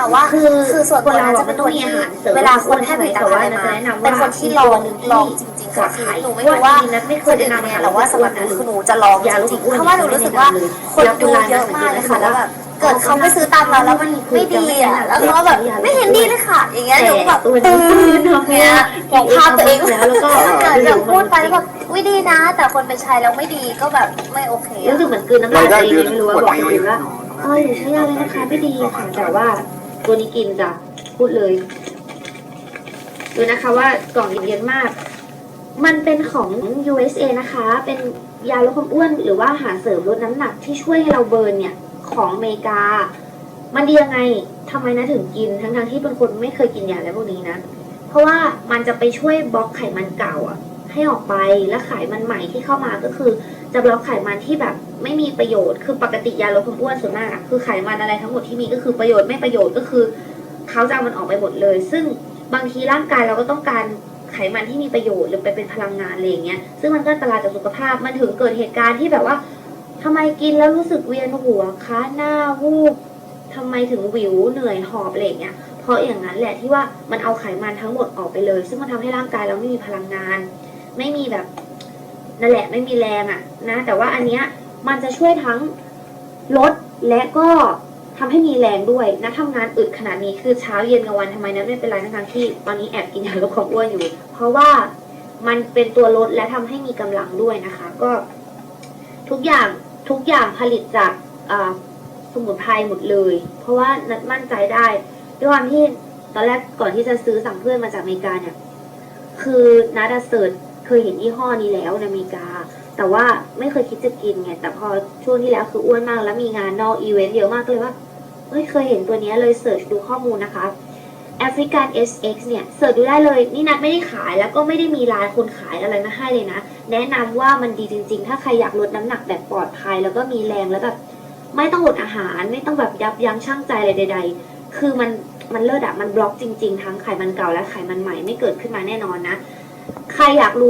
แต่ว่าคือคือส่วนตัวคนเรานะจะเป็นตัวที่มันต้องมีอาหารเสริมเวลาคนให้ผลิตภัณฑ์อะไรมาแต่ว่าจะแนะนำว่าเป็นคนที่ลองลองจริงๆค่ะคือหนูไม่รู้ว่านัทไม่เคคนยอื่นแนะนำเนี่ยแต่ว่าสำหรับหนูคือหนูจะลองจยาลดริงอ้วนๆเพราะว่าหนูรู้สึกว่าคนดูเยอะมากเลยค่ะแล้วแบบเกิดเขาไปซื้อตามเราแล้วมันไม่ดีอะแล้วเขาก็แบบไม่เห็นดีเลยค่ะอย่างเงี้ยหนูแบบตัวตื่นี้นเนาะเนี่ยบอกภาพตัวเองแล้วแล้วก็เกิดแบบพูดไปแล้วแบบวิดีนะ แต่คนไปใช้แล้วไม่ดีก็แบบไม่โอเคอะรู้สึกเหมือนกลืนน้ำลายตัวเองไม่รู้ว่าบอกคนอื่นว่าเอออย่าใช้ยาเลยนะคะไม่ดีค่ะแต่ว่า ตัวนี้กินจ้ะพูดเลย ดูนะคะว่ากล่องเย็นมาก มันเป็นของ USA นะคะ เป็นยาลดความอ้วน หรือว่าอาหารเสริมลดน้ำหนักที่ช่วยให้เราเบิร์นเนี่ย ของอเมริกา มันดียังไงทำไมนะถึงกินทั้งๆที่เป็นคนไม่เคยกินยาอะไรพวกนี้นะ เพราะว่ามันจะไปช่วยบล็อกไขมันเก่าอะ ให้ออกไปและไขมันใหม่ที่เข้ามาก็คือจะบล็อกไขมันที่แบบไม่มีประโยชน์ คือปกติยาลดความอ้วนส่วนมากคือไขมันอะไรทั้งหมดที่มีก็คือประโยชน์ไม่ประโยชน์ก็คือเขาจะเอามันออกไปหมดเลย ซึ่งบางทีร่างกายเราก็ต้องการไขมันที่มีประโยชน์หรือไปเป็นพลังงานอะไรอย่างเงี้ย ซึ่งมันก็อันตรายต่อสุขภาพ มันถึงเกิดเหตุการณ์ที่แบบว่าทำไมกินแล้วรู้สึกเวียนหัวคะหน้าวูบทำไมถึงวิวเหนื่อยหอบอะไรอย่างเงี้ย เพราะอย่างนั้นแหละที่ว่ามันเอาไขมันทั้งหมดออกไปเลย ซึ่งมันทำให้ร่างกายเราไม่มีพลังงาน ไม่มีแบบนั่นแหละไม่มีแรงอะนะ แต่ว่าอันเนี้ยมันจะช่วยทั้งลดและก็ทำให้มีแรงด้วยนะทำงานอึดขนาดนี้คือเช้าเย็นกลางวันทำไมนะไม่เป็นไรทั้งที่ตอนนี้แอบกินยาลดความอ้วนอยู่ เพราะว่ามันเป็นตัวลดและทำให้มีกำลังด้วยนะคะ ก็ ทุกอย่างทุกอย่างผลิตจากสมุนไพรหมดเลย เพราะว่านัดมั่นใจได้ด้วยความที่ตอนแรกก่อนที่จะซื้อสั่งเพื่อนมาจากอเมริกาเนี่ย คือนัดเสิร์ช เคยเห็นยี่ห้อนี้แล้วในอเมริกา แต่ว่าไม่เคยคิดจะกินไง แต่พอช่วงที่แล้วคืออ้วนมากแล้วมีงานนอกอีเวนต์เยอะมากเลยว่าเฮ้ยเคยเห็นตัวนี้เลยเสิร์ชดูข้อมูลนะคะ African SX เนี่ยเสิร์ชดูได้เลย นี่นัดไม่ได้ขายแล้วก็ไม่ได้มีรายคนขายอะไรมาให้เลยนะ แนะนำว่ามันดีจริง ๆ ถ้าใครอยากลดน้ำหนักแบบปลอดภัย แล้วก็มีแรงแล้วแบบไม่ต้องอดอาหารไม่ต้องแบบยับยั้งชั่งใจอะไรใด ๆ คือมันมันเลิศอะมันบล็อกจริง ๆ ทั้งไขมันเก่าและไขมันใหม่ไม่เกิดขึ้นมาแน่นอนนะ ใครอยากรู้